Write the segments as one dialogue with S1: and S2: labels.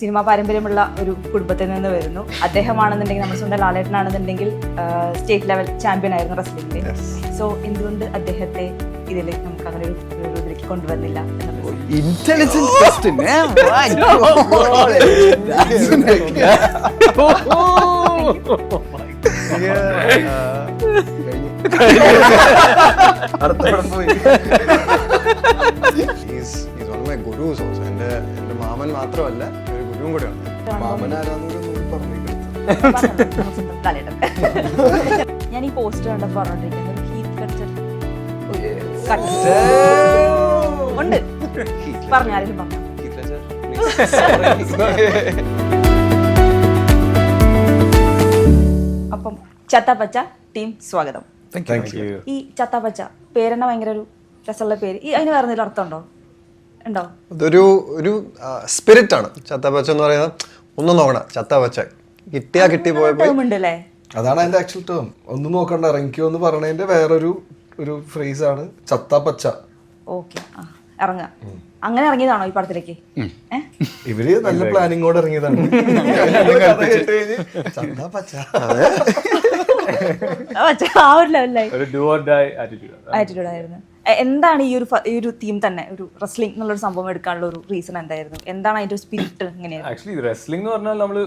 S1: Cinema പാരമ്പര്യമുള്ള ഒരു കുടുംബത്തിൽ നിന്ന് വരുന്നു. അദ്ദേഹമാണെന്നുണ്ടെങ്കിൽ നമ്മുടെ സ്വന്തം ലാലേട്ടനാണെന്നുണ്ടെങ്കിൽ സ്റ്റേറ്റ് ലെവൽ ചാമ്പ്യൻ ആയിരുന്നു റെസ്ലിംഗിൽ സോ എന്തുകൊണ്ട് അദ്ദേഹത്തെ ഇതിലേക്ക് നമുക്ക് അങ്ങനെ ഒരു ഇതിലേക്ക് കൊണ്ടുവന്നില്ല
S2: intelligent question
S3: He's, he's one of my gurus also. എന്റെ എന്റെ മാമൻ മാത്രമല്ല ഒരു ഗുരുവും
S1: കൂടെ ഞാൻ ഈ പോസ്റ്റർ കണ്ടപ്പോ പറഞ്ഞോണ്ടിരിക്കുന്നത് ഒരു ഹീറ്റ് കൾച്ചർ ഉണ്ട് പറഞ്ഞു ആരെങ്കിലും പറഞ്ഞു അപ്പം ചത്തപ്പച്ച ടീം സ്വാഗതം ഈ ചത്തപ്പച്ച പേരെന്നെ ഭയങ്കര ഒരു രസമുള്ള പേര് ഈ അതിന് വേറെ എന്തെങ്കിലും അർത്ഥമുണ്ടോ ഉണ്ടോ?
S3: ഇതൊരു ഒരു സ്പിരിറ്റ് ആണ്. ചത്തപ്പച്ച എന്ന് പറയുന്നത് ഒന്നും നോക്കണം ചത്തപ്പച്ച കിട്ടിയാ കിട്ടി പോയപ്പോ
S4: അതാണ് അതിന്റെ ആക്ച്വൽ ടേം ഒന്നും നോക്കണ്ട. ഇറങ്ങിക്കോ എന്ന് പറയണതിന്റെ വേറൊരു ഒരു ഫ്രേസ് ആണ് ചത്ത പച്ച
S1: ഓക്കെ. ആ ഇറങ്ങാം. അങ്ങനെ ഇറങ്ങിയതാണോ ഈ പടത്തിലേക്ക്?
S4: ഇവർ നല്ല പ്ലാനിങ്ങോട് ഇറങ്ങിയതാണ്. കഥ കേട്ട് കഴിഞ്ഞ് ചത്ത പച്ച
S1: ആ ഒരു ലെവലിലായി
S5: ഒരു do or die attitude
S1: attitude ആയിരുന്നു. എന്താണ് ഈ ഒരു ഈ ഒരു തീം തന്നെ? ഒരു റെസ്ലിംഗ് എന്നുള്ളൊരു സംഭവം എടുക്കാനുള്ള ഒരു റീസൺ എന്തായിരുന്നു? എന്താണ് അതിന്റെ സ്പിരിറ്റ് ഇങ്ങനെയാണ്
S5: ആക്ച്വലി റെസ്ലിംഗ് എന്ന് പറഞ്ഞാൽ നമ്മൾ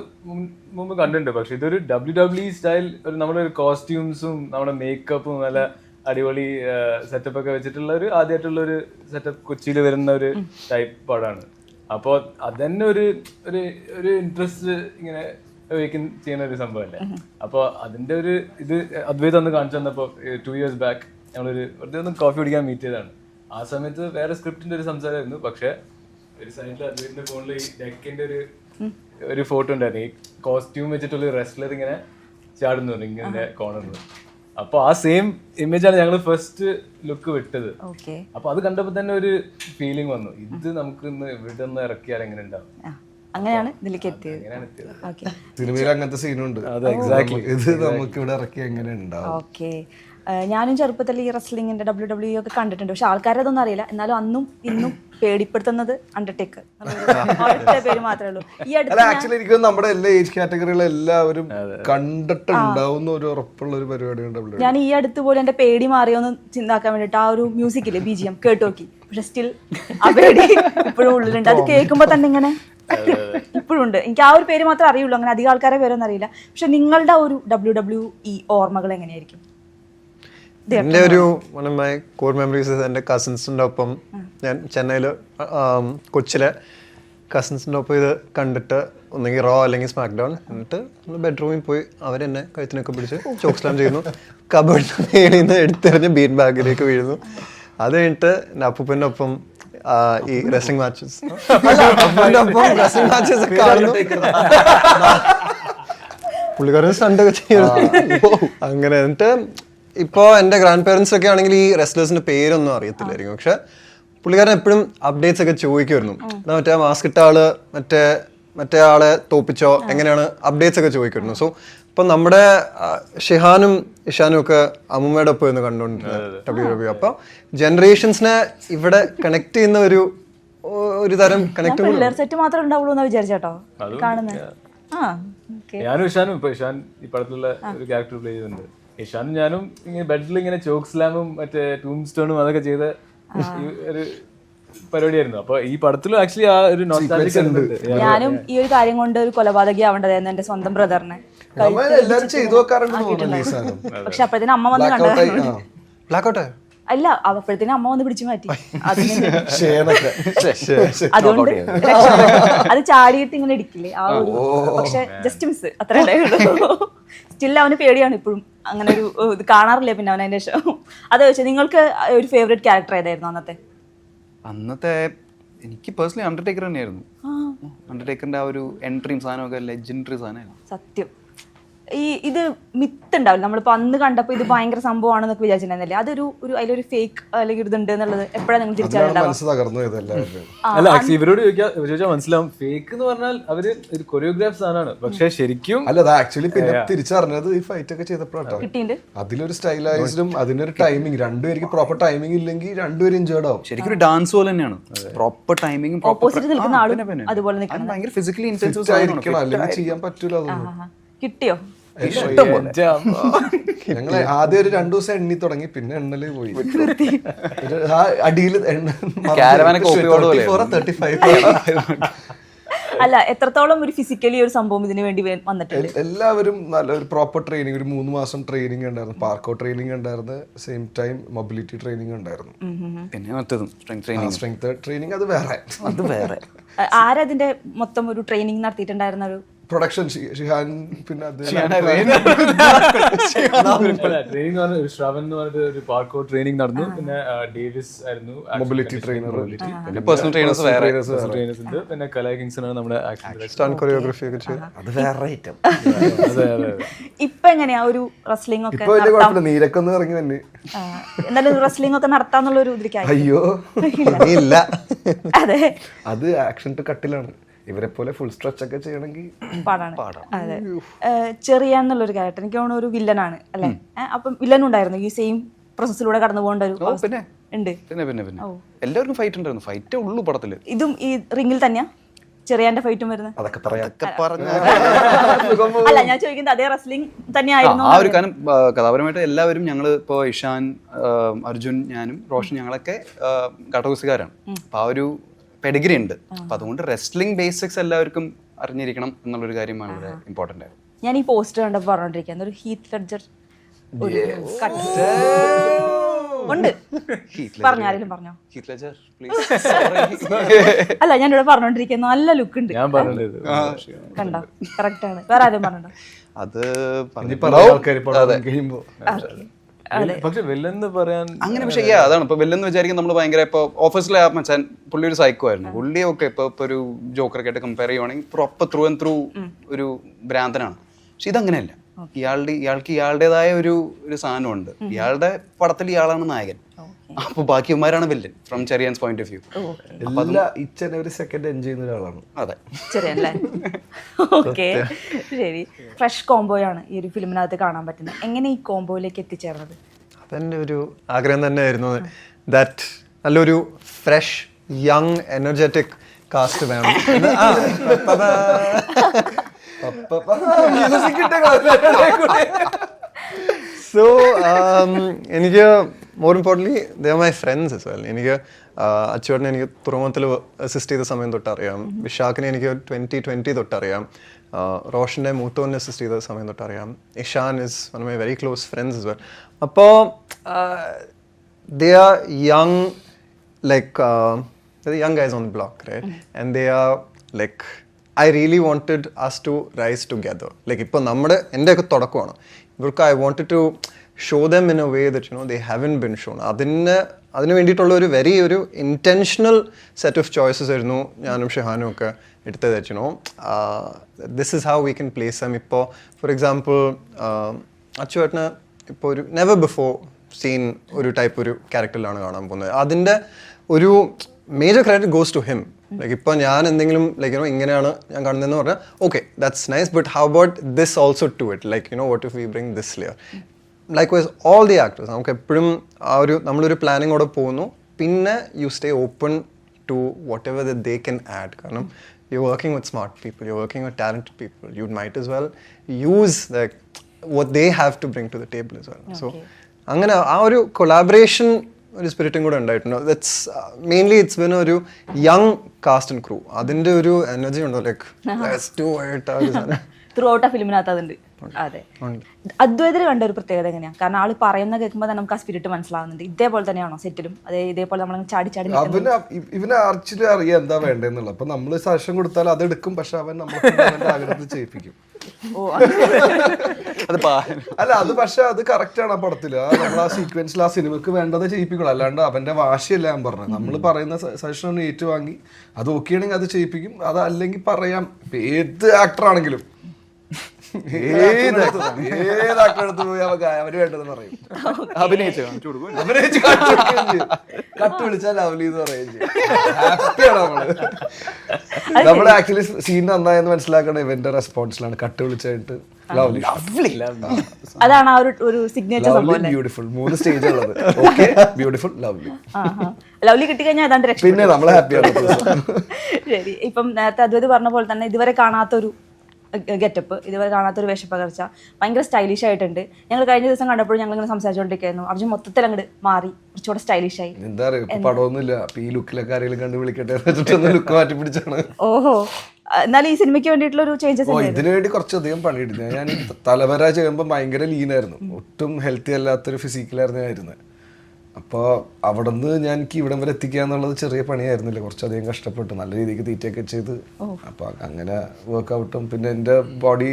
S5: മുമ്പ് കണ്ടിട്ടുണ്ട്. പക്ഷേ ഇതൊരു ഡബ്ല്യു ഡബ്ല്യു സ്റ്റൈൽ ഒരു നമ്മുടെ ഒരു കോസ്റ്റ്യൂംസും നമ്മുടെ മേക്കപ്പും നല്ല അടിപൊളി സെറ്റപ്പ് ഒക്കെ വെച്ചിട്ടുള്ള ഒരു ആദ്യമായിട്ടുള്ള ഒരു സെറ്റപ്പ് കൊച്ചിയിൽ വരുന്ന ഒരു ടൈപ്പ് പടമാണ് അപ്പോൾ അതന്നെ ഒരു ഒരു ഒരു ഇൻട്രസ്റ്റ് ഇങ്ങനെ വെക്കുന്ന ചെയ്യുന്ന ഒരു സംഭവമല്ലേ? അപ്പോൾ അതിന്റെ ഒരു ഇത് അദ്വൈത് അന്ന് കാണിച്ചു തന്നപ്പോൾ ടു ഇയേഴ്സ് ബാക്ക് ഞങ്ങളൊരു വെറുതെ ഒന്ന് കോഫി കുടിക്കാൻ മീറ്റ് ചെയ്തതാണ്. ആ സമയത്ത് വേറെ സ്ക്രിപ്റ്റിന്റെ ഒരു സംസാരമായിരുന്നു. പക്ഷെ ഒരു സൈഡിൽ അദ്ദേഹത്തിന്റെ ഫോണിൽ ഈ ഡെക്കിന്റെ ഒരു ഒരു ഫോട്ടോ ഉണ്ടായിരുന്നു. ഈ കോസ്റ്റ്യൂം വെച്ചിട്ടുള്ള റെസ്ലർ ഇങ്ങനെ ചാടുന്നു റിങ്ങിന്റെ കോർണറിൽ അപ്പൊ ആ സെയിം ഇമേജ് ആണ് ഞങ്ങൾ ഫസ്റ്റ് ലുക്ക് വിട്ടത്.
S1: ഓക്കെ
S5: അപ്പൊ അത് കണ്ടപ്പോ തന്നെ ഒരു ഫീലിംഗ് വന്നു. ഇത് നമുക്ക് ഇന്ന് ഇവിടെ നിന്ന് ഇറക്കിയാൽ എങ്ങനെ ഉണ്ടാവും?
S1: അങ്ങനെയാണ് ഇതിലേക്ക് എത്തിയത്.
S4: സിനിമയിൽ അങ്ങനത്തെ സീനുണ്ട് ഇത് നമുക്ക് ഇവിടെ ഇറക്കി എങ്ങനെ ഉണ്ടാവും?
S1: ഓക്കെ ഞാനും ചെറുപ്പത്തിൽ ഈ റെസ്ലിംഗിന്റെ ഡബ്ല്യു ഡബ്ല്യു ഒക്കെ കണ്ടിട്ടുണ്ട്. പക്ഷെ ആൾക്കാരെ അതൊന്നും അറിയില്ല. എന്നാലും അന്നും ഇന്നും പേടിപ്പെടുത്തുന്നത് അണ്ടർടേക്ക് പേര് മാത്രമേ ഉള്ളൂ. ഈ അടുത്ത്
S4: ആക്ച്വലി എനിക്ക് നമ്മുടെ എല്ലാ ഏജ് കാറ്റഗറിയിലെ എല്ലാവരും കണ്ടിട്ടുണ്ടാവുന്ന ഒരു ഉറപ്പുള്ള ഒരു പരിപാടി ഡബ്ല്യു
S1: ഞാൻ ഈ അടുത്ത് പോലും എന്റെ പേടി മാറിയോന്ന് ചിന്താക്കാൻ വേണ്ടിട്ട് ആ ഒരു മ്യൂസിക്കില്ലേ ബി ജി എം കേട്ട് നോക്കി. പക്ഷെ സ്റ്റിൽ ആ പേടി ഇപ്പോഴും ഉള്ളിലുണ്ട്. അത് കേൾക്കുമ്പോ തന്നെ ഇങ്ങനെ ഇപ്പോഴും ഉണ്ട്. എനിക്ക് ആ ഒരു പേര് മാത്രമേ അറിയുള്ളൂ. അങ്ങനെ അധികം ആൾക്കാരെ പേരൊന്നും അറിയില്ല. പക്ഷെ നിങ്ങളുടെ ഒരു ഡബ്ല്യു ഡബ്ല്യു ഈ ഓർമ്മകൾ എങ്ങനെയായിരിക്കും?
S3: എന്റെ ഒരു one of my core memories എന്റെ കസിൻസിന്റെ ഒപ്പം ഞാൻ ചെന്നൈയിൽ കൊച്ചിലെ കസിൻസിന്റെ ഒപ്പം ഇത് കണ്ടിട്ട് ഒന്നെങ്കിൽ റോ അല്ലെങ്കിൽ സ്മാക്ക് ഡൗൺ എന്നിട്ട് നമ്മൾ ബെഡ്റൂമിൽ പോയി അവരെന്നെ കഴുത്തിനൊക്കെ പിടിച്ച് ചോക്ക് സ്ലാം ചെയ്യുന്നു. മേളിൽ നിന്ന് എടുത്തെറിഞ്ഞ് ബീൻ ബാഗിലേക്ക് വീഴുന്നു. അത് കഴിഞ്ഞിട്ട് എന്റെ അപ്പൂപ്പന്റെ ഒപ്പം ഈ റെസ്ലിംഗ് മാച്ചസ് അപ്പൂപ്പന്റെ ഒപ്പം റെസ്ലിംഗ് മാച്ചസ് ഒക്കെ കാണുന്നു. പുള്ളിക്കാരൻ സ്റ്റണ്ടൊക്കെ ചെയ്യുന്നു അങ്ങനെ എന്നിട്ട് ഇപ്പോൾ എന്റെ ഗ്രാൻഡ് പേരൻസ് ഒക്കെ ആണെങ്കിൽ ഈ റെസ്ലേഴ്സിന്റെ പേരൊന്നും അറിയത്തില്ലായിരിക്കും. പക്ഷെ പുള്ളിക്കാരൻ എപ്പോഴും അപ്ഡേറ്റ്സ് ഒക്കെ ചോദിക്കുമായിരുന്നു. എന്നാ മറ്റേ മാസ്ക് ഇട്ട ആൾ മറ്റേ മറ്റേ ആളെ തോപ്പിച്ചോ? എങ്ങനെയാണ് അപ്ഡേറ്റ്സ് ഒക്കെ ചോദിക്കുമായിരുന്നു. സോ ഇപ്പം നമ്മുടെ ഷിഹാനും ഇഷാനും ഒക്കെ അമ്മൂമ്മയുടെ ഒപ്പം ഇരുന്ന് കണ്ടുകൊണ്ടിരുന്നത് ഡബ്ല്യു ഡബ്ല്യു അപ്പോൾ ജനറേഷൻസിനെ ഇവിടെ കണക്ട് ചെയ്യുന്ന ഒരു ഒരു തരം കണക്ട്
S1: പിള്ളേർ സെറ്റ് മാത്രമേ ഉണ്ടാവുള്ളൂ എന്ന് വിചാരിച്ചോ കാണുന്നത് ആ ഓക്കെ
S5: ഞാനും ഇഷാനും ഇപ്പൊ ഇഷാൻ ഈ പടത്തിലുള്ള ഒരു ക്യാരക്ടർ പ്ലേ ചെയ്യുന്നുണ്ട്. ഇഷാനും ഞാനും ഇങ്ങനെ ബെഡിൽ ഇങ്ങനെ ചോക്ക് സ്ലാമും മറ്റേ ടൂം സ്റ്റോണും അതൊക്കെ ചെയ്ത ഒരു പരിപാടിയായിരുന്നു. അപ്പൊ ഈ പടത്തിലും ആക്ച്വലി ആ ഒരു
S1: ഞാനും ഈ ഒരു കാര്യം കൊണ്ട് ഒരു കൊലപാതകി ആവേണ്ടതായിരുന്നു എന്റെ സ്വന്തം ബ്രദറിനെ.
S4: നമ്മൾ എല്ലാവരും ചെയ്തു വെക്കാറുണ്ട് തോന്നുന്നു
S1: പക്ഷെ അപ്പഴത്തേനും അമ്മ വന്ന് കണ്ടു
S3: ബ്ലാക്ക് ഔട്ട്
S1: അല്ല അപ്പോഴത്തേനും അമ്മ വന്ന് പിടിച്ചു മാറ്റി. അതിന് അതുകൊണ്ട് അത് ചാടിയിട്ട് ഇങ്ങനെ ഇടിക്കില്ലേ ആ ഒരു പക്ഷെ ജസ്റ്റ് മിസ് അത്ര സ്റ്റിൽ അവന് പേടിയാണ് ഇപ്പോഴും. അങ്ങനെ ഒരു ഇത് കാണാറില്ല പിന്നെ അവൻ അതിന്റെ ശേഷം? അത് വെച്ചാൽ നിങ്ങൾക്ക് ഒരു ഫേവറേറ്റ് ക്യാരക്ടർ ഏതായിരുന്നു അന്നത്തെ?
S2: അന്നത്തെ എനിക്ക് പേഴ്സണലി അണ്ടർടേക്കർ തന്നെയായിരുന്നു. അണ്ടർടേക്കറിന്റെ ആ ഒരു എൻട്രിയും സാധനമൊക്കെ ലെജൻഡറി സാധനമായിരുന്നു.
S1: സത്യം. ഈ ഇത് മിത്ത് ഉണ്ടാവില്ല നമ്മളിപ്പോ അന്ന് കണ്ടപ്പോൾ ഇത് ഭയങ്കര സംഭവമാണെന്നൊക്കെ വിചാരിച്ചിട്ടുണ്ടായിരുന്നില്ലേ? അതൊരു ഒരു അതിലൊരു ഫേക്ക് അല്ലെങ്കിൽ ഇതുണ്ട് എന്നുള്ളത് എപ്പോഴാണ് നിങ്ങൾ
S4: മനസ്സ് തകർന്നു
S5: അല്ല ആക്ച്വലി ഇവരോട് ചോദിക്കാ ചോദിച്ചാൽ മനസ്സിലാവും. ഫേക്ക് എന്ന് പറഞ്ഞാൽ അവർ ഒരു ആണ് പക്ഷെ ശരിക്കും
S4: അല്ല അത് ആക്ച്വലി പിന്നെ തിരിച്ചറിഞ്ഞത് ഈ ഫൈറ്റ് ഒക്കെ
S1: കിട്ടിയിട്ടുണ്ട്
S4: അതിലൊരു സ്റ്റൈലൈസ്ഡും അതിനൊരു ടൈമിംഗ് രണ്ടുപേർക്ക് പ്രോപ്പർ ടൈമിംഗ് ഇല്ലെങ്കിൽ രണ്ടുപേരും ഇഞ്ചേർഡ് ആവും.
S2: ശരിക്കും ഒരു ഡാൻസ് പോലെ തന്നെയാണ്. പ്രോപ്പർ ടൈമിംഗ്
S1: ഓപ്പോസിറ്റ് നിൽക്കുന്ന ആളും അതുപോലെ നിൽക്കണം
S2: ഭയങ്കര ഫിസിക്കലി ഇന്റൻസീവ്
S4: ആയിരിക്കണം. അല്ലെങ്കിൽ ചെയ്യാൻ പറ്റൂല അതൊന്നും.
S1: ആഹാ. കിട്ടിയോ.
S4: ഞങ്ങൾ ആദ്യം ഒരു രണ്ടു ദിവസം എണ്ണി തുടങ്ങി പിന്നെ എണ്ണൽ പോയി. ആ അടിയിൽ
S1: അല്ല എത്രത്തോളം ഒരു ഫിസിക്കലി ഒരു സംഭവം ഇതിനു വേണ്ടി വന്നിട്ടുണ്ട്?
S4: എല്ലാവരും നല്ല ഒരു പ്രോപ്പർ ട്രെയിനിങ് ഒരു മൂന്ന് മാസം ട്രെയിനിങ് ഉണ്ടായിരുന്നു. പാർക്കോ ട്രെയിനിങ് ഉണ്ടായിരുന്നു. സെയിം ടൈം മൊബിലിറ്റി ട്രെയിനിങ് ഉണ്ടായിരുന്നു.
S2: പിന്നെ മറ്റതും സ്ട്രെങ്ത് ട്രെയിനിങ്
S4: അത് വേറെ.
S2: അത് വേറെ.
S1: ആരതിന്റെ മൊത്തം ഒരു ട്രെയിനിങ് നടത്തിയിട്ടുണ്ടായിരുന്ന ഒരു
S4: പ്രൊഡക്ഷൻ ഷിഹാൻ പിന്നെ
S5: ശ്രവൻ എന്ന് പറഞ്ഞിട്ട് ഒരു പാർക്കോ ട്രെയിനിങ് നടന്നു. പിന്നെ ഡേവിസ് ആയിരുന്നു
S4: മൊബിലിറ്റി ട്രെയിനർ
S2: പിന്നെ പേഴ്സണൽ ട്രെയിനേഴ്സ് വേറെ.
S5: ട്രെയിനേഴ്സ് ഉണ്ട്. പിന്നെ കലാ കിങ്സൺ ആണ് നമ്മുടെ ആക്ഷൻ
S3: സ്റ്റാൻ കൊറിയോഗ്രഫി ഒക്കെ ചെയ്ത്
S4: അത് വേറെ ഐറ്റം
S5: അതെ അതെ
S1: ഇപ്പൊ എങ്ങനെയാ ഒരു റെസ്ലിംഗ് ഒക്കെ
S4: ഇപ്പൊ വലിയ കുഴപ്പമില്ല. നീരക്കൊന്ന് ഇറങ്ങി തന്നെ
S1: ആ, എന്തായാലും റെസ്ലിംഗ് ഒക്കെ നടത്താന്നുള്ള ഒരു ഇതിലേക്കായി
S4: അയ്യോ.
S3: ഇല്ല.
S1: അതെ.
S4: അത് ആക്ഷൻ ടു കട്ടിലാണ് ഇവരെ പോലെ ഫുൾ സ്ട്രെച്ച് ഒക്കെ ചെയ്യണമെങ്കിൽ
S1: പാടാണ്. അതെ. ചെറിയ എന്നുള്ളൊരു ക്യാരക്ടർ എനിക്ക് തോന്നുന്നു ഒരു വില്ലനാണ് അല്ലെ? അപ്പം വില്ലൻ ഉണ്ടായിരുന്നു. ഈ സെയിം പ്രോസസ്സിലൂടെ കടന്നു പോകേണ്ട ഒരു
S2: പിന്നെ?
S1: ഉണ്ട്.
S2: പിന്നെ പിന്നെ പിന്നെ. എല്ലാവർക്കും ഫൈറ്റ് ഉണ്ടായിരുന്നു. ഫൈറ്റേ ഉള്ളൂ പടത്തിൽ
S1: ഇതും ഈ റിംഗിൽ തന്നെയാ? ചെറിയാന്റെ ഫൈറ്റും വരുന്നത്?
S4: അതൊക്കെ
S1: അല്ല ഞാൻ ചോദിക്കുന്നത് അതേ റെസ്ലിംഗ് തന്നെയായിരുന്നു
S2: ആ ഒരു കാരണം കഥാപരമായിട്ട് എല്ലാവരും ഞങ്ങൾ ഇപ്പോൾ ഇഷാൻ അർജുൻ ഞാനും റോഷൻ ഞങ്ങളൊക്കെ ഘടകസുകാരാണ് അപ്പൊ ആ ഒരു പെഡിഗ്രി ഉണ്ട്. അപ്പൊ അതുകൊണ്ട് റെസ്ലിംഗ് ബേസിക്സ് എല്ലാവർക്കും അറിഞ്ഞിരിക്കണം എന്നുള്ളൊരു കാര്യമാണ് ഇവിടെ ഇമ്പോർട്ടന്റ് ആയത്.
S1: ഞാൻ ഈ പോസ്റ്റർ കണ്ടപ്പോൾ പറഞ്ഞോണ്ടിരിക്കുന്നത് ഒരു ഹീത്ത് ലെഡ്ജർ ഒരു cut. ഉണ്ട്. പറഞ്ഞു ആരെങ്കിലും പറഞ്ഞോ?
S2: ഹീത്ത് പ്ലീസ്
S1: അല്ല ഞാൻ ഇവിടെ പറഞ്ഞോണ്ടിരിക്കുന്നത് നല്ല ലുക്ക് ഉണ്ട്. കണ്ടോ? കറക്റ്റ് ആണ്. വേറെ ആരും പറഞ്ഞോ?
S2: അത്
S4: കഴിയുമ്പോ
S5: പക്ഷെ വെല്ലെന്ന് പറയാൻ
S2: അങ്ങനെ പക്ഷേ അതാണ്. ഇപ്പൊ വെല്ലെന്ന് വിചാരിക്കും നമ്മൾ ഭയങ്കര ഇപ്പൊ ഓഫീസിലെ ആ മച്ചാൻ പുള്ളി ഒരു സൈക്കോ ആയിരുന്നു പുള്ളി ഒക്കെ ഇപ്പൊ ഇപ്പൊ ഒരു ജോക്കറൊക്കെ ആയിട്ട് കമ്പയർ ചെയ്യുവാണെങ്കിൽ പ്രോപ്പർ ത്രൂ ആൻഡ് ത്രൂ ഒരു ഭ്രാന്തനാണ്. പക്ഷെ ഇതങ്ങനെയല്ല. ഇയാളുടെ ഇയാൾക്ക് ഇയാളുടേതായ ഒരു ഒരു സാധനമുണ്ട്. ഇയാളുടെ പടത്തിൽ ഇയാളാണ് നായകൻ. അപ്പൊ ബാക്കിമാരാണ് villain from Cheriyans point of view
S4: എല്ലാ ഇച്ചനെ ഒരു സെക്കൻഡ് എൻജോയ് ചെയ്യുന്ന ഒരാളാണ്.
S2: അതെ.
S1: ശരിയല്ലേ ഓക്കെ. ശരി. ഫ്രഷ് കോംബോയാണ് ഈ ഒരു ഫിലിമിനകത്ത് കാണാൻ പറ്റുന്നത്. എങ്ങനെ ഈ കോംബോയിലേക്ക് എത്തിച്ചേർന്നത്?
S3: അതെന്റെ ഒരു ആഗ്രഹം തന്നെയായിരുന്നു. ദാറ്റ് നല്ലൊരു ഫ്രഷ് യങ് എനർജറ്റിക് കാസ്റ്റ് വേണം. സോ എനിക്ക് more importantly the my friends as well എനിക്ക് അച്ചുവേട്ടനെ എനിക്ക് തുറമുഖത്തിൽ അസിസ്റ്റ് ചെയ്ത സമയം തൊട്ട് അറിയാം വിശാഖിനെ എനിക്ക് ട്വന്റി ട്വന്റി തൊട്ട് അറിയാം റോഷന്റെ മൂത്തോനെ അസിസ്റ്റ് ചെയ്ത സമയം തൊട്ട് അറിയാം Ishaan is one my very close friends as well അപ്പോൾ they are young like young guys on block, right? And they are like, I really wanted us to rise together. Like, ഇപ്പോൾ നമ്മുടെ എന്റെയൊക്കെ തുടക്കമാണ്. ഇവർക്ക് I wanted to show them in a way that you know they haven't been shown അതിന് അതിന് വേണ്ടിയിട്ടുള്ള ഒരു very ഒരു ഇന്റൻഷണൽ സെറ്റ് ഓഫ് ചോയ്സസ് ആയിരുന്നു ഞാനും ഷെഹാനും ഒക്കെ എടുത്തത് വെച്ചിനോ this is how we can place em ഇപ്പോൾ ഫോർ എക്സാമ്പിൾ അച്ചുവേട്ടന് ഇപ്പോൾ ഒരു നെവർ ബിഫോർ സീൻ ഒരു ടൈപ്പ് ഒരു ക്യാരക്ടറിലാണ് കാണാൻ പോകുന്നത്. അതിന്റെ ഒരു major credit goes to him like ഇപ്പോൾ ഞാൻ എന്തെങ്കിലും ലൈക്ക് യുനോ ഇങ്ങനെയാണ് ഞാൻ കാണുന്നതെന്ന് പറഞ്ഞാൽ okay that's nice but how about this also to it like you know what if we bring this layer likewise all the actors നമുക്ക് എപ്പോഴും ആ ഒരു നമ്മളൊരു പ്ലാനിങ്ങോടെ പോകുന്നു. പിന്നെ you stay open to whatever the they can add കാരണം you working with smart people you working with talented people you might as well use the what they have to bring to the table as well so അങ്ങനെ ആ ഒരു collaboration ഒരു സ്പിരിറ്റും കൂടെ ഉണ്ടായിട്ടുണ്ട്. That's mainly it's been ഒരു young cast and crew അതിന്റെ ഒരു എനർജി ഉണ്ടോ? ലൈക്ക്
S1: ത്രൂ ഔട്ട് ആ ഫിലിമിനകത്ത് അതുണ്ട്. അതെ. അദ്വൈതത്തിൽ കണ്ട ഒരു പ്രത്യേകത എങ്ങനെയാണ് കാരണം ആൾ പറയുന്ന കേൾക്കുമ്പോൾ തന്നെ നമുക്ക് ആ സ്പിരിറ്റ് മനസ്സിലാവുന്നുണ്ട്. ഇതേപോലെ തന്നെയാണോ സെറ്റിലും? അതേ ഇതേപോലെ നമ്മൾ ചാടി ചാടി ഇവനെ
S4: അവന് ഇവന് ആർച്ചിൽ അറിയാം എന്താ വേണ്ടെന്നുള്ളത്. അപ്പൊ നമ്മൾ സജഷൻ കൊടുത്താൽ അത് എടുക്കും പക്ഷെ അവൻ നമ്മളെ ആഗ്രഹത്തിൽ ചെയ്യിപ്പിക്കും.
S1: ഓ
S2: അത് പാ
S4: അല്ല അത് പക്ഷെ അത് കറക്റ്റ് ആണ് ആ പടത്തിൽ. ആ നമ്മൾ ആ സീക്വൻസിൽ ആ സിനിമക്ക് വേണ്ടത് ചെയ്യിപ്പിക്കണം. അല്ലാണ്ട് അവന്റെ വാശിയല്ല ഞാൻ പറഞ്ഞത്. നമ്മൾ പറയുന്ന സജഷൻ ഏറ്റുവാങ്ങി അത് ഓക്കെ ആണെങ്കിൽ അത് ചെയ്യിപ്പിക്കും. അത് അല്ലെങ്കിൽ പറയാം. ഏത് ആക്ടർ ആണെങ്കിലും. ഏത് ഏത് പോയി അവ അവർ വേണ്ടതെന്ന് പറയും.
S2: അഭിനയിച്ച്? കാണിച്ചു കൊടുക്കും.
S4: അവരേച്ച് കാണിച്ചു കൊടുക്കുകയും ചെയ്യും. കട്ട് വിളിച്ചാൽ ലവ്ലി എന്ന് പറയുകയും ചെയ്യും. ഹാപ്പിയാണ് നമ്മൾ. നമ്മൾ ആക്ച്വലി സീൻ നന്നായെന്ന് മനസ്സിലാക്കണ ഇവന്റെ റെസ്പോൺസിലാണ് കട്ട് വിളിച്ചായിട്ട് ലവ്ലി.
S1: അതാണ് ആ ഒരു ഒരു സിഗ്നേച്ചർ സംഭവം
S4: ബ്യൂട്ടിഫുൾ മൂന്ന് സ്റ്റേജ് ഉള്ളത്. ഓക്കെ ബ്യൂട്ടിഫുൾ ലവ്ലി
S1: ലവ്ലി കിട്ടിക്കഴിഞ്ഞാൽ ഏതാണ്ട് രക്ഷ
S4: പിന്നെ നമ്മൾ ഹാപ്പിയാണ്
S1: ശരി. ഇപ്പം നേരത്തെ അദ്വൈത് പറഞ്ഞ പോലെ തന്നെ ഇതുവരെ കാണാത്തൊരു ഗെറ്റപ്പ്. ഇതുവരെ കാണാത്തൊരു വേഷപ്പകർച്ച. ഭയങ്കര സ്റ്റൈലിഷ് ആയിട്ടുണ്ട്. ഞങ്ങൾ കഴിഞ്ഞ ദിവസം കണ്ടപ്പോൾ ഞങ്ങൾ ഇങ്ങനെ സംസാരിച്ചുകൊണ്ടിരിക്കുന്നു അർജുൻ മൊത്തത്തിൽ അങ്ങോട്ട് മാറി. കുറച്ചുകൂടെ സ്റ്റൈലിഷ് ആയി.
S4: എന്താ പറയുക പടമൊന്നുമില്ല. ഈ ലുക്കിലൊക്കെ ആരെങ്കിലും കണ്ട് വിളിക്കട്ടെ ലുക്ക് മാറ്റി പിടിച്ചാണ്.
S1: ഓഹോ. എന്നാലും ഈ സിനിമയ്ക്ക് വേണ്ടിയിട്ടുള്ള ഒരു ചേഞ്ചസ്
S4: ഇതിനുവേണ്ടി ഇതിനു വേണ്ടി കുറച്ചധികം പണിയെടുത്തു. ഞാൻ തലവര ചെയ്യുമ്പോൾ ഭയങ്കര ലീനായിരുന്നു ഒട്ടും ഹെൽത്തി അല്ലാത്തൊരു ഫിസിക്കലായിരുന്നു ഞാൻ ഇരുന്നത്. അപ്പോൾ അവിടെ നിന്ന് ഞാൻ എനിക്ക് ഇവിടം വരെ എത്തിക്കുക എന്നുള്ളത് ചെറിയ പണിയായിരുന്നില്ല. കുറച്ചധികം കഷ്ടപ്പെട്ടു നല്ല രീതിക്ക് തീറ്റയൊക്കെ ചെയ്ത് അപ്പോൾ അങ്ങനെ വർക്കൗട്ടും പിന്നെ എന്റെ ബോഡി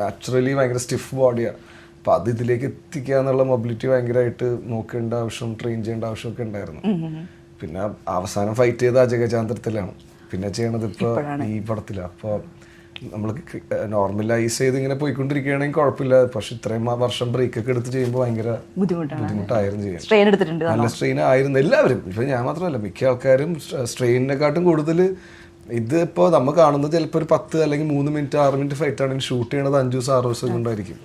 S4: നാച്ചുറലി ഭയങ്കര സ്റ്റിഫ് ബോഡിയാണ് അപ്പം അത് ഇതിലേക്ക് എത്തിക്കുക എന്നുള്ള മൊബിലിറ്റി ഭയങ്കരമായിട്ട് നോക്കേണ്ട ആവശ്യം ട്രെയിൻ ചെയ്യേണ്ട ആവശ്യമൊക്കെ ഉണ്ടായിരുന്നു. പിന്നെ അവസാനം ഫൈറ്റ് ചെയ്ത അജഗജാന്തരത്തിലാണ് പിന്നെ ചെയ്യണത് ഇപ്പോൾ ഈ പടത്തിലാണ്. അപ്പോൾ നമ്മൾ നോർമലൈസ് ചെയ്ത് ഇങ്ങനെ പോയിക്കൊണ്ടിരിക്കുകയാണെങ്കിൽ കുഴപ്പമില്ല. പക്ഷെ ഇത്രയും വർഷം ബ്രേക്ക് ഒക്കെ എടുത്ത് ചെയ്യുമ്പോൾ ഭയങ്കര
S1: ബുദ്ധിമുട്ടാണ്
S4: ബുദ്ധിമുട്ടായിരുന്നു ചെയ്യാൻ.
S1: സ്ട്രെയിൻ എടുത്തിട്ടുണ്ട്
S4: നല്ല സ്ട്രെയിൻ ആയിരുന്നു. എല്ലാവരും ഇപ്പൊ ഞാൻ മാത്രമല്ല മിക്ക ആൾക്കാരും സ്ട്രെയിനിനെക്കാട്ടും കൂടുതൽ ഇത് ഇപ്പോൾ നമ്മൾ കാണുന്നത് ചിലപ്പോൾ ഒരു പത്ത് അല്ലെങ്കിൽ മൂന്ന് മിനിറ്റ് ആറ് മിനിറ്റ് ഫൈറ്റ് ആണെങ്കിൽ ഷൂട്ട് ചെയ്യണത് അഞ്ചു ദിവസം ആറ് ദിവസം കൊണ്ടായിരിക്കും.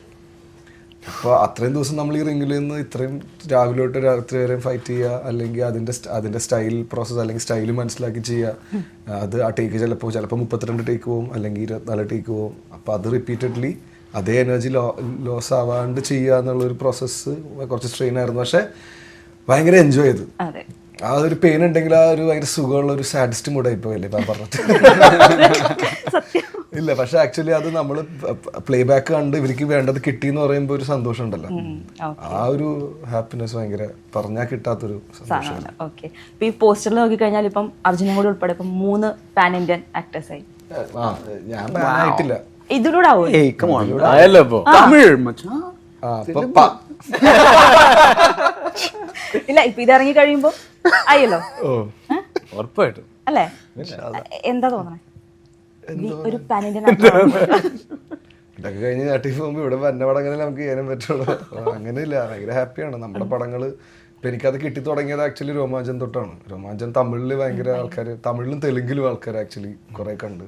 S4: അപ്പോൾ അത്രയും ദിവസം നമ്മൾ ഈ റിങ്ങിൽ നിന്ന് ഇത്രയും രാവിലെ തൊട്ട് രാത്രി വരെ ഫൈറ്റ് ചെയ്യുക അല്ലെങ്കിൽ അതിന്റെ അതിന്റെ സ്റ്റൈൽ പ്രോസസ്സ് അല്ലെങ്കിൽ സ്റ്റൈൽ മനസ്സിലാക്കി ചെയ്യുക. അത് ആ ടേക്ക് ചിലപ്പോൾ ചിലപ്പോൾ മുപ്പത്തിരണ്ട് ടേക്ക് പോവും അല്ലെങ്കിൽ ഇരുപത്തിനാല് ടേക്ക് പോവും. അപ്പോൾ അത് റിപ്പീറ്റഡ്ലി അതേ എനർജി ലോ ലോസ് ആവാണ്ട് ചെയ്യുക എന്നുള്ളൊരു പ്രോസസ്സ് കുറച്ച് സ്ട്രെയിൻ ആയിരുന്നു. പക്ഷേ ഭയങ്കര എൻജോയ് ചെയ്തു. ആ ഒരു പെയിൻ ഉണ്ടെങ്കിൽ ആ ഒരു ഭയങ്കര സുഖമുള്ള ഒരു സാഡിസ്റ്റ് മൂഡായി പോയല്ലേ പറഞ്ഞിട്ട് പറഞ്ഞത്? ഇല്ല പക്ഷെ ആക്ച്വലി അത് നമ്മൾ പ്ലേ ബാക്ക് കണ്ട് ഇവർക്ക് വേണ്ടത് കിട്ടി എന്ന് പറയുമ്പോൾ ഒരു സന്തോഷം ഉണ്ടല്ലോ ആ ഒരു ഹാപ്പിനെസ് ഭയങ്കര പറഞ്ഞാൽ കിട്ടാത്തൊരു സന്തോഷം
S1: സാധനമാണ് ഓക്കെ ഈ പോസ്റ്ററിൽ നോക്കിക്കഴിഞ്ഞാൽ ഇപ്പം അർജുനും കൂടി ഉൾപ്പെടെ ഇപ്പം മൂന്ന് പാൻ ഇന്ത്യൻ ആക്ടേഴ്സ് ആയി.
S4: ഞാൻ പാൻ ആയിട്ടില്ല.
S1: ഇതിലൂടെ ഇല്ല ഇപ്പൊ ഇത് ഇറങ്ങി കഴിയുമ്പോ ആയല്ലോ
S5: ഉറപ്പായിട്ടും.
S1: അല്ലേ? എന്താ തോന്നണേ? ഒരു
S4: ഇതൊക്കെ കഴിഞ്ഞ് നാട്ടിൽ പോകുമ്പോൾ ഇവിടെ വന്ന പടങ്ങളെ നമുക്ക് ചെയ്യാനും പറ്റുള്ളൂ. അങ്ങനെയില്ല. ഭയങ്കര ഹാപ്പിയാണ്. നമ്മുടെ പടങ്ങൾ ഇപ്പൊ എനിക്കത് കിട്ടി തുടങ്ങിയത് ആക്ച്വലി രോമാഞ്ചം തൊട്ടാണ്. രോമാഞ്ചം തമിഴിൽ ഭയങ്കര ആൾക്കാർ തമിഴിലും തെലുങ്കിലും ആൾക്കാർ ആക്ച്വലി കുറേ കണ്ട്.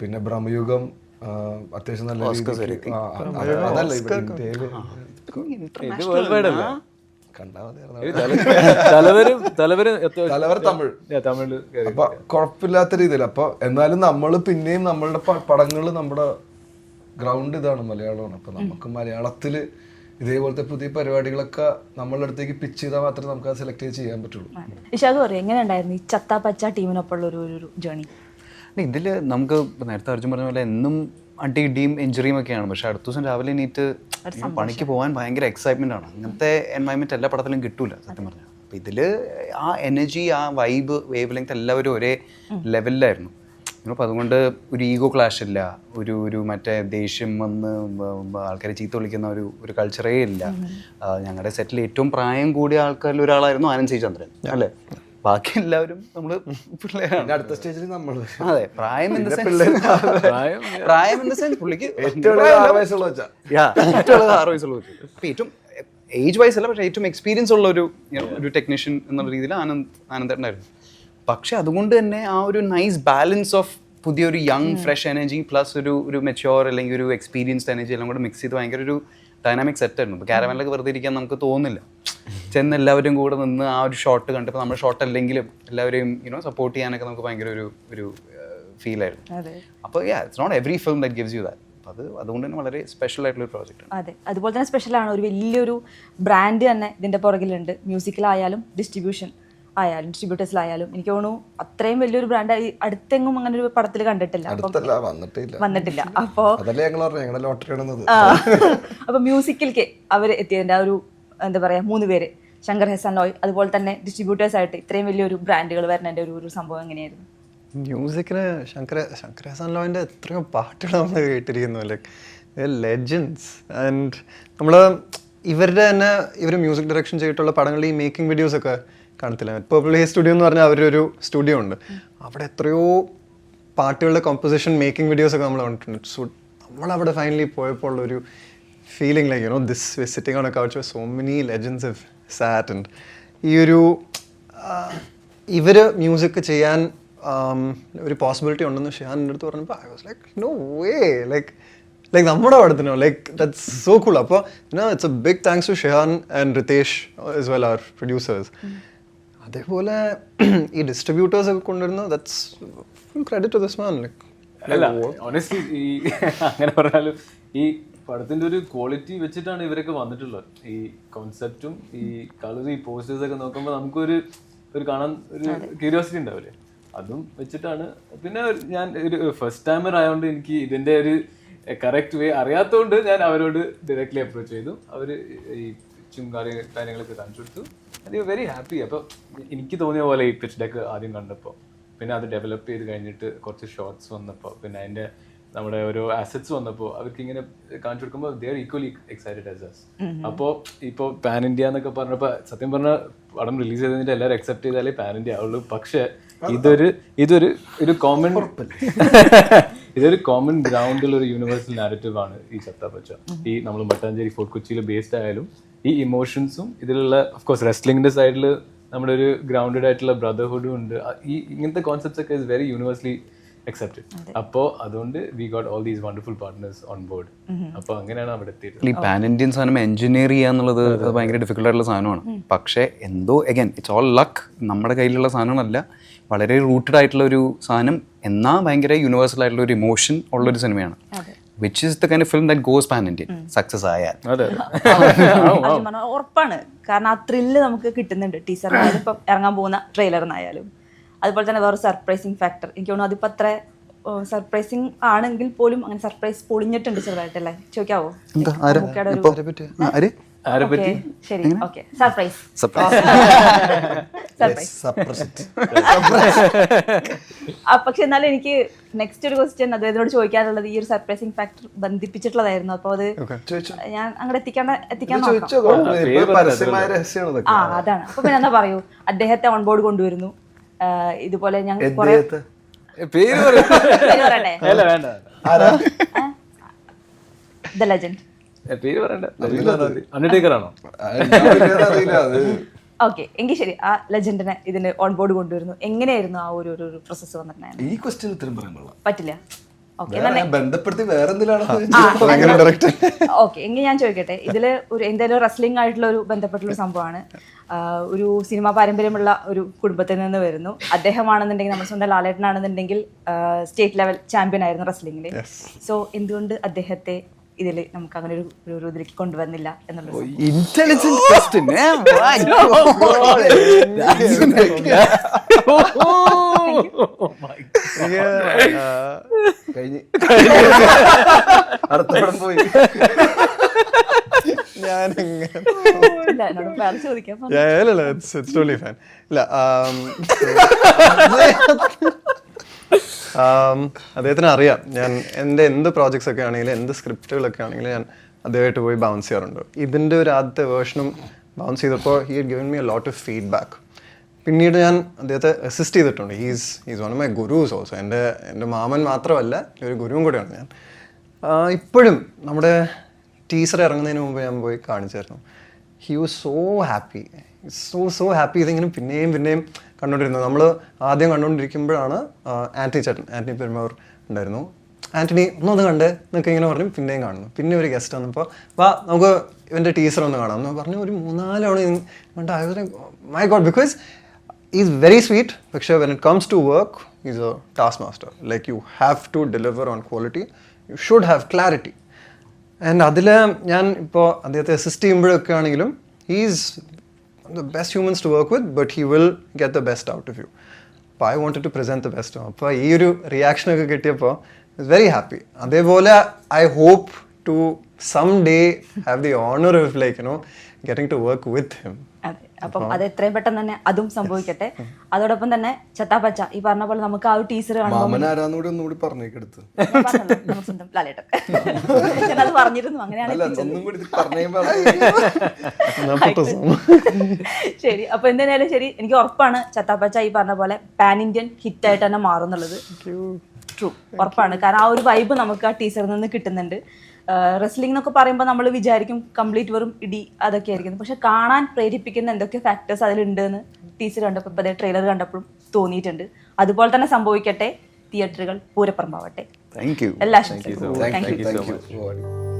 S4: പിന്നെ ബ്രഹ്മയുഗം അത്യാവശ്യം നല്ല രീതിക്ക് ആ, ആ, അത് അതല്ല ഇവിടെ ഇന്ത്യയിൽ
S5: ഇത് വേൾഡ് വൈഡ് അല്ല? തലവരും തലവരും
S4: തമിഴ്. അപ്പൊ കുഴപ്പമില്ലാത്ത രീതിയിൽ. അപ്പൊ എന്നാലും നമ്മൾ പിന്നെയും നമ്മളുടെ പടങ്ങൾ നമ്മുടെ ഗ്രൗണ്ട് ഇതാണ് മലയാളമാണ്. അപ്പൊ നമുക്ക് മലയാളത്തിൽ ഇതേപോലത്തെ പുതിയ പരിപാടികളൊക്കെ നമ്മളുടെ അടുത്തേക്ക് പിച്ച് ചെയ്താൽ മാത്രമേ നമുക്ക് അത് സെലക്ട് ചെയ്ത് ചെയ്യാൻ പറ്റുള്ളൂ.
S1: ഇഷാദ് പറയും. എങ്ങനെ ഉണ്ടായിരുന്നു ഈ ചത്ത പച്ച ടീമിനൊപ്പമുള്ള ഒരു ഒരു ജേണി
S2: ഇതിൽ നമുക്ക് നേരത്തെ അർജുൻ പറഞ്ഞ പോലെ എന്നും അടി ഡീം ഇഞ്ചുറിയും ഒക്കെയാണ്. പക്ഷെ അടുത്ത ദിവസം രാവിലെ എണീറ്റ് പണിക്ക് പോകാൻ ഭയങ്കര എക്സൈറ്റ്മെന്റ് ആണ്. അങ്ങനത്തെ എൻവയൺമെന്റ് എല്ലാ പടത്തിലും കിട്ടൂല സത്യം പറഞ്ഞാൽ അപ്പൊ ഇതിൽ ആ എനർജി ആ വൈബ് വേവ് ലെങ്ത് എല്ലാവരും ഒരേ ലെവലിലായിരുന്നു അപ്പൊ അതുകൊണ്ട് ഒരു ഈഗോ ക്ലാഷ് ഇല്ല. ഒരു ഒരു മറ്റേ ദേഷ്യം വന്ന് ആൾക്കാരെ ചീത്ത വിളിക്കുന്ന ഒരു ഒരു കൾച്ചറേ ഇല്ല. ഞങ്ങളുടെ സെറ്റിൽ ഏറ്റവും പ്രായം കൂടിയ ആൾക്കാരിൽ ഒരാളായിരുന്നു ആനന്ദ് സി ചന്ദ്രൻ അല്ലേ? ബാക്കി എല്ലാവരും നമ്മൾ പിള്ളേരാണ്.
S4: അടുത്ത സ്റ്റേജിൽ നമ്മൾ
S2: അതെ പ്രായം ഇൻ the സെൻസ്
S5: പ്രായം
S2: in the sense പുള്ളിക്ക്
S4: ഏറ്റവും ആറ് വയസ്സുള്ള വെച്ചാ
S2: Yeah, ഏറ്റവും ഏജ് വൈസ് അല്ല പക്ഷേ ഏറ്റവും എക്സ്പീരിയൻസ് ഉള്ള ഒരു ഒരു ടെക്നീഷ്യൻ എന്നുള്ള രീതിയിൽ ആനന്ദ് ആനന്ദേട്ടനായിരുന്നു പക്ഷെ അതുകൊണ്ട് തന്നെ ആ ഒരു നൈസ് ബാലൻസ് ഓഫ് പുതിയൊരു യങ് ഫ്രഷ് എനർജി പ്ലസ് ഒരു ഒരു മെച്യോർ അല്ലെങ്കിൽ ഒരു എക്സ്പീരിയൻസ്ഡ് എനർജി എല്ലാം കൂടെ മിക്സ് ചെയ്ത് ഭയങ്കര ഒരു ഡൈനാമിക് സെറ്റ് ആയിരുന്നു. ഇപ്പോൾ ക്യാരവാനിലൊക്കെ വെറുതെ ഇരിക്കാൻ നമുക്ക് തോന്നില്ല ചെന്ന് എല്ലാവരും കൂടെ നിന്ന് ആ ഒരു ഷോട്ട് കണ്ടപ്പോൾ നമ്മൾ ഷോട്ട് അല്ലെങ്കിലും എല്ലാവരെയും യുനോ സപ്പോർട്ട് ചെയ്യാനൊക്കെ നമുക്ക് ഭയങ്കര ഒരു ഒരു
S1: ഫീലായിരുന്നു
S2: അപ്പോൾ yeah it's not every film that gives you that അത് അതുകൊണ്ട് തന്നെ വളരെ സ്പെഷ്യൽ ആയിട്ടുള്ള ഒരു പ്രോജക്റ്റ് ആണ്.
S1: അതെ. അതുപോലെ തന്നെ സ്പെഷ്യലാണ് ഒരു വലിയൊരു ബ്രാൻഡ് തന്നെ ഇതിന്റെ പുറകിലുണ്ട്. മ്യൂസിക്കലായാലും ഡിസ്ട്രിബ്യൂഷൻ ആയാലും ഡിസ്ട്രിബ്യൂട്ടേഴ്സിലായാലും എനിക്ക് തോന്നുന്നു അത്രയും വലിയൊരു ബ്രാൻഡ് അടുത്തെങ്ങും അങ്ങനെ ഒരു പടത്തിൽ കണ്ടിട്ടില്ല. വന്നിട്ടില്ല. അപ്പോ അപ്പൊ മ്യൂസിക്കിലേക്ക് അവർ എത്തിയതിന്റെ ആ ഒരു എന്താ പറയാ മൂന്ന് പേര് ശങ്കർ ഹെസൻ ലോയ് അതുപോലെ തന്നെ ഡിസ്ട്രിബ്യൂട്ടേഴ്സ് ആയിട്ട് ഇത്രയും വലിയൊരു ബ്രാൻഡുകൾ വരുന്നതിന്റെ ഒരു ഒരു സംഭവം എങ്ങനെയായിരുന്നു?
S3: മ്യൂസിക്കിന് ശങ്കര ശങ്കര ഹസാൻ ലോയിന്റെ എത്രയോ പാട്ടുകൾ നമ്മൾ കേട്ടിരിക്കുന്നു. ലൈക്ക് ലെജൻസ് ആൻഡ് നമ്മൾ ഇവരുടെ തന്നെ ഇവർ മ്യൂസിക് ഡയറക്ഷൻ ചെയ്തിട്ടുള്ള പടങ്ങളിൽ ഈ മേക്കിംഗ് വീഡിയോസ് ഒക്കെ കാണത്തില്ല. പേർപ്പിൾ ഹേ സ്റ്റുഡിയോ എന്ന് പറഞ്ഞാൽ അവരുടെ ഒരു സ്റ്റുഡിയോ ഉണ്ട്. അവിടെ എത്രയോ പാട്ടുകളുടെ കോമ്പോസിഷൻ മേക്കിംഗ് വീഡിയോസ് ഒക്കെ നമ്മൾ കണ്ടിട്ടുണ്ട്. സോ നമ്മളവിടെ ഫൈനലി പോയപ്പോൾ ഒരു feeling like you know this visiting on a couch so many legends have sat and ഈ ഒരു ഇവർ മ്യൂസിക് ചെയ്യാൻ ഒരു പോസിബിലിറ്റി ഉണ്ടെന്ന് ഷാൻ എന്റെ അടുത്ത് പറഞ്ഞപ്പോൾ I was like no way like like നമ്മുടെ പടത്തിനോ ലൈക്ക് ദറ്റ്സ് സോ കൂൾ അപ്പോൾ it's a big thanks to Shehan and Ritesh as well our producers അതേപോലെ ഈ ഡിസ്ട്രിബ്യൂട്ടേഴ്സ് ഒക്കെ കൊണ്ടുവരുന്നത് that's full credit to this man like
S5: അല്ല honestly ഈ അങ്ങനെ പറഞ്ഞാലും ഈ പടത്തിന്റെ ഒരു ക്വാളിറ്റി വെച്ചിട്ടാണ് ഇവരൊക്കെ വന്നിട്ടുള്ളത്. ഈ കോൺസെപ്റ്റും ഈ കളർ ഈ പോസ്റ്റേഴ്സ് ഒക്കെ നോക്കുമ്പോൾ നമുക്കൊരു ഒരു കാണാൻ ഒരു ക്യൂരിയോസിറ്റി ഉണ്ടാവില്ലേ? അതും വെച്ചിട്ടാണ്. പിന്നെ ഞാൻ ഒരു ഫസ്റ്റ് ടൈമർ ആയതുകൊണ്ട് എനിക്ക് ഇതിന്റെ ഒരു കറക്റ്റ് വേ അറിയാത്തതുകൊണ്ട് ഞാൻ അവരോട് ഡയറക്റ്റ്ലി അപ്രോച്ച് ചെയ്തു. അവർ ഈ പിച്ചും കാര്യ കാര്യങ്ങളൊക്കെ കാണിച്ചു കൊടുത്തു. അത് വെരി ഹാപ്പി അപ്പോൾ എനിക്ക് തോന്നിയ പോലെ ഈ പിച്ച് ഡെക്ക് ആദ്യം കണ്ടപ്പോൾ പിന്നെ അത് ഡെവലപ്പ് ചെയ്ത് കഴിഞ്ഞിട്ട് കുറച്ച് ഷോർട്സ് വന്നപ്പോൾ പിന്നെ അതിന്റെ നമ്മുടെ ഓരോ അസറ്റ്സ് വന്നപ്പോൾ അവർക്ക് ഇങ്ങനെ കാണിച്ചു കൊടുക്കുമ്പോൾ they are equally excited as as അപ്പോൾ ഇപ്പോൾ പാൻ ഇന്ത്യ എന്നൊക്കെ പറഞ്ഞപ്പോൾ സത്യം പറഞ്ഞാൽ പടം റിലീസ് ചെയ്തതിന്റെ എല്ലാവരും അക്സെപ്റ്റ് ചെയ്താലേ പാൻ ഇന്ത്യ ആവുള്ളൂ. പക്ഷേ ഇതൊരു ഇതൊരു ഒരു കോമൺ ഇതൊരു കോമൺ ഗ്രൗണ്ടിൽ ഒരു യൂണിവേഴ്സൽ നാരറ്റീവ് ആണ് ഈ ചത്ത പച്ച ഈ നമ്മൾ മട്ടാഞ്ചേരി ഫോർട്ട് കൊച്ചിയിൽ ബേസ്ഡ് ആയാലും ഈ ഇമോഷൻസും ഇതിലുള്ള ഓഫ് കോഴ്സ് റെസ്ലിംഗിന്റെ സൈഡിൽ നമ്മുടെ ഒരു ഗ്രൗണ്ടഡ് ആയിട്ടുള്ള ബ്രദർഹുഡും ഉണ്ട്. ഈ ഇങ്ങനത്തെ കോൺസെപ്റ്റ്സ് ഒക്കെ ഇസ് വെരി യൂണിവേഴ്സലി അക്സെപ്റ്റഡ് അപ്പോൾ അതുകൊണ്ട് we got all these wonderful partners on board അപ്പോൾ അങ്ങനെയാണ് അവിടെ എത്തിയത്
S2: ഈ പാൻ ഇന്ത്യൻ സാധനം എഞ്ചിനീയർ ചെയ്യുക എന്നുള്ളത് അത് ഭയങ്കര ഡിഫിക്കൽട്ട് ആയിട്ടുള്ള സാധനമാണ്. പക്ഷേ എന്തോ അഗൈൻ ഇറ്റ്സ് ഓൾ ലക്ക് നമ്മുടെ കയ്യിലുള്ള സാധനങ്ങളല്ല വളരെ റൂട്ടഡ് ആയിട്ടുള്ള ഒരു സാധനം. എന്നാൽ ഭയങ്കര യൂണിവേഴ്സൽ ആയിട്ടുള്ള ഒരു ഇമോഷൻ ഉള്ളൊരു സിനിമയാണ് which is the kind film that goes pan Indian success ആയാൽ.
S1: ഉറപ്പാണ്. കാരണം ആ ത്രില്ല് നമുക്ക് കിട്ടുന്നുണ്ട്. ടീച്ചറിനായാലും ഇപ്പം ഇറങ്ങാൻ പോകുന്ന ട്രെയിലറിനായാലും അതുപോലെ തന്നെ വേറെ സർപ്രൈസിങ് ഫാക്ടർ എനിക്ക് തോന്നുന്നു അതിപ്പോൾ അത്ര സർപ്രൈസിങ് ആണെങ്കിൽ പോലും അങ്ങനെ സർപ്രൈസ് പൊളിഞ്ഞിട്ടുണ്ട് ചെറുതായിട്ടല്ലേ? ചോദിക്കാവോ? ശരി. ഓക്കെ. സർപ്രൈസ്. സർപ്രൈസ് പക്ഷെ എന്നാലും എനിക്ക് നെക്സ്റ്റ് ഒരു ക്വസ്റ്റ്യൻ അദ്ദേഹത്തിനോട് ചോദിക്കാനുള്ളത് ഈ ഒരു സർപ്രൈസിങ് ഫാക്ടർ ബന്ധിപ്പിച്ചിട്ടുള്ളതായിരുന്നു. അപ്പോൾ അത് ഞാൻ അങ്ങോട്ട് എത്തിക്കാൻ എത്തിക്കാൻ ആ അതാണ്. അപ്പൊ പിന്നെ എന്താ പറയൂ? അദ്ദേഹത്തെ ഓൺ ബോർഡ് കൊണ്ടുവരുന്നു. ഇതുപോലെ ഞാൻ കുറെ
S4: ഇദ്ദേഹത്തെ
S5: പേര് പറയൂ.
S1: പേര് പറയട്ടെ? ദ ലെജൻഡ്
S5: പേര് പറയണ്ട. അണ്ടർടേക്കർ ആണോ?
S1: ഓക്കെ എങ്കിൽ ശരി. ആ ലെജൻഡിനെ ഇതിന് ഓൺ ബോർഡ് കൊണ്ടുവരുന്നു. എങ്ങനെയായിരുന്നു ആ ഒരു ഒരു പ്രോസസ്സ് വന്നിട്ടുണ്ടായിരുന്നു
S4: ഈ ക്വസ്റ്റ്യൻ ഉത്തരം പറയാൻ പാടില്ല
S1: പറ്റില്ല.
S4: ബന്ധപ്പെടുത്തി വേറെ
S1: ഓക്കെ എങ്കിൽ ഞാൻ ചോദിക്കട്ടെ. ഇതിൽ ഒരു എന്തായാലും റെസ്ലിംഗ് ആയിട്ടുള്ള ഒരു ബന്ധപ്പെട്ടുള്ള സംഭവമാണ്. ഒരു സിനിമാ പാരമ്പര്യമുള്ള ഒരു കുടുംബത്തിൽ നിന്ന് വരുന്നു. അദ്ദേഹമാണെന്നുണ്ടെങ്കിൽ നമ്മുടെ സ്വന്തം ലാലേട്ടനാണെന്നുണ്ടെങ്കിൽ സ്റ്റേറ്റ് ലെവൽ ചാമ്പ്യൻ ആയിരുന്നു റെസ്ലിംഗിൽ സോ എന്തുകൊണ്ട് അദ്ദേഹത്തെ ഇതിൽ നമുക്ക് അങ്ങനെ ഒരു ഒരു- ഇതിലേക്ക് കൊണ്ടുവന്നില്ല എന്നുള്ളത്
S2: ഇന്റലിജന്റ് ക്വസ്റ്റ്യൻ
S4: കഴിഞ്ഞ്. അടുത്ത പടം പോയി.
S3: ഞാൻ
S1: ഇല്ല എന്നോട് വേറെ ചോദിക്കാൻ പറഞ്ഞു.
S3: Yeah, yeah, ഇല്ല, it's it's totally fine. ഇല്ല um, അദ്ദേഹത്തിന് അറിയാം ഞാൻ എന്റെ എന്ത് പ്രോജക്ട്സ് ഒക്കെ ആണെങ്കിലും എന്ത് സ്ക്രിപ്റ്റുകളൊക്കെ ആണെങ്കിലും ഞാൻ അദ്ദേഹമായിട്ട് പോയി ബൗൺസ് ചെയ്യാറുണ്ട്. ഇതിന്റെ ഒരു ആദ്യത്തെ വേർഷനും ബൗൺസ് ചെയ്തപ്പോൾ he had given me a lot of feedback പിന്നീട് ഞാൻ അദ്ദേഹത്തെ അസിസ്റ്റ് ചെയ്തിട്ടുണ്ട്. He's he's one of my gurus also എന്റെ എന്റെ മാമൻ മാത്രമല്ല ഒരു ഗുരുവും കൂടെയാണ് ഞാൻ. ഇപ്പോഴും നമ്മുടെ ടീച്ചർ ഇറങ്ങുന്നതിന് മുമ്പ് ഞാൻ പോയി കാണിച്ചായിരുന്നു. He was so happy so so happy ഇതിങ്ങനെ പിന്നെയും പിന്നെയും കണ്ടുകൊണ്ടിരുന്നത്. നമ്മൾ ആദ്യം കണ്ടുകൊണ്ടിരിക്കുമ്പോഴാണ് ആന്റി ചേട്ടൻ ആന്റണി പെരുമാർ ഉണ്ടായിരുന്നു. ആന്റണി ഒന്നൊന്ന് കണ്ട് എന്നൊക്കെ ഇങ്ങനെ പറഞ്ഞു പിന്നെയും കാണുന്നു. പിന്നെ ഒരു ഗസ്റ്റ് വന്നപ്പോൾ വാ നമുക്ക് ഇവന്റെ ടീച്ചർ ഒന്ന് കാണാം. എന്ന് പറഞ്ഞു ഒരു മൂന്നാലോണ് my God because he's very sweet പക്ഷേ when it comes to work he's a taskmaster like you have to deliver on quality you should have clarity and അതിൽ ഞാൻ ഇപ്പോൾ അദ്ദേഹത്തെ അസിസ്റ്റ് ചെയ്യുമ്പോഴൊക്കെ ആണെങ്കിലും he's the best humans to work with but he will get the best out of you അപ്പോൾ I want to present the best അപ്പോൾ ഈ ഒരു റിയാക്ഷനൊക്കെ കിട്ടിയപ്പോൾ ഇറ്റ്സ് വെരി ഹാപ്പി അതേപോലെ I hope to someday have the honour of like you know getting to work with him
S1: അപ്പം അത് എത്രയും പെട്ടെന്ന് തന്നെ അതും സംഭവിക്കട്ടെ. അതോടൊപ്പം തന്നെ ചത്താപ്പച്ച ഈ പറഞ്ഞ പോലെ നമുക്ക് ആ ഒരു ടീച്ചർ കാണുമ്പോൾ പറഞ്ഞിരുന്നു. അങ്ങനെയാണ് ശരി അപ്പൊ എന്തായാലും ശരി എനിക്ക് ഉറപ്പാണ് ചത്താപ്പച്ച ഈ പറഞ്ഞ പോലെ പാൻ ഇന്ത്യൻ ഹിറ്റ് ആയിട്ട് തന്നെ മാറുന്നുള്ളത്. ട്രൂ ഉറപ്പാണ്. കാരണം ആ ഒരു വൈബ് നമുക്ക് ആ ടീച്ചറിൽ നിന്ന് കിട്ടുന്നുണ്ട്. റെസ്ലിംഗ് എന്നൊക്കെ പറയുമ്പോൾ നമ്മൾ വിചാരിക്കും കംപ്ലീറ്റ് വെറും ഇടി അതൊക്കെ ആയിരിക്കും. പക്ഷെ കാണാൻ പ്രേരിപ്പിക്കുന്ന എന്തൊക്കെ ഫാക്ടേഴ്സ് അതിലുണ്ട് എന്ന് ടീച്ചർ കണ്ടപ്പോൾ ഇപ്പോൾ ട്രെയിലർ കണ്ടപ്പോഴും തോന്നിയിട്ടുണ്ട്. അതുപോലെ തന്നെ സംഭവിക്കട്ടെ തിയേറ്ററുകൾ പൂരപ്പറമ്പാവട്ടെ.
S2: താങ്ക് യു
S1: എല്ലാ ആശംസകളും.
S4: Thank you